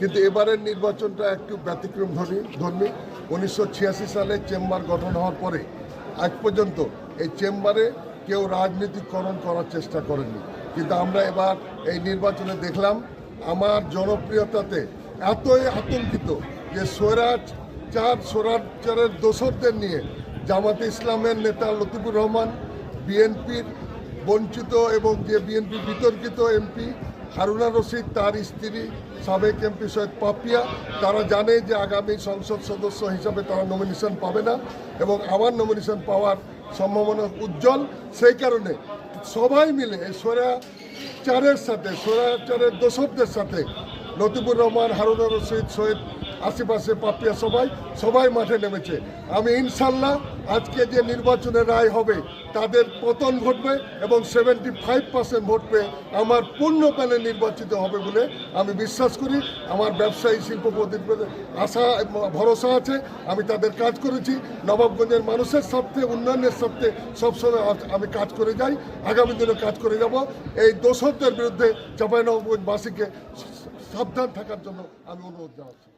কিন্তু এবারের নির্বাচনটা একটু ব্যতিক্রম ধর্মী ধর্মী। উনিশশো ছিয়াশি সালে চেম্বার গঠন হওয়ার পরে আজ পর্যন্ত এই চেম্বারে কেউ রাজনীতিকরণ করার চেষ্টা করেনি। কিন্তু আমরা এবার এই নির্বাচনে দেখলাম, আমার জনপ্রিয়তাতে এতই আতঙ্কিত যে স্বরাজ চার স্বরাচারের দোসরদের নিয়ে জামাতে ইসলামের নেতা লতিফুর রহমান, বিএনপির বঞ্চিত এবং যে বিএনপি বিতর্কিত এমপি হারুনা রশিদ, তার স্ত্রী সাবেক এমপি সৈয়দ পাপিয়া, তারা জানে যে আগামী সংসদ সদস্য হিসাবে তারা নমিনেশন পাবে না এবং আমার নমিনেশন পাওয়ার সম্ভাবনা উজ্জ্বল। সেই কারণে সবাই মিলে স্বৈরাচারের সাথে স্বৈরাচারের দোসরদের সাথে, লতিফুর রহমান, হারুনা রশিদ, সৈয়দ আশেপাশে পাপিয়া সবাই সবাই মাঠে নেমেছে। আমি ইনশাল্লাহ আজকে যে নির্বাচনের রায় হবে তাদের পতন ঘটবে এবং সেভেন্টি ফাইভ পার্সেন্ট ভোট পেয়ে আমার পূর্ণ প্যানে নির্বাচিত হবে বলে আমি বিশ্বাস করি। আমার ব্যবসায়ী শিল্পপতির আশা ভরসা আছে। আমি তাদের কাজ করেছি। নবাবগঞ্জের মানুষের স্বার্থে, উন্নয়নের স্বার্থে সবসময় আমি কাজ করে যাই। আগামী দিনে কাজ করে যাব। এই দোষকদের বিরুদ্ধে চাঁপাইনবাবগঞ্জবাসীকে সাবধান থাকার জন্য আমি অনুরোধ জানাচ্ছি।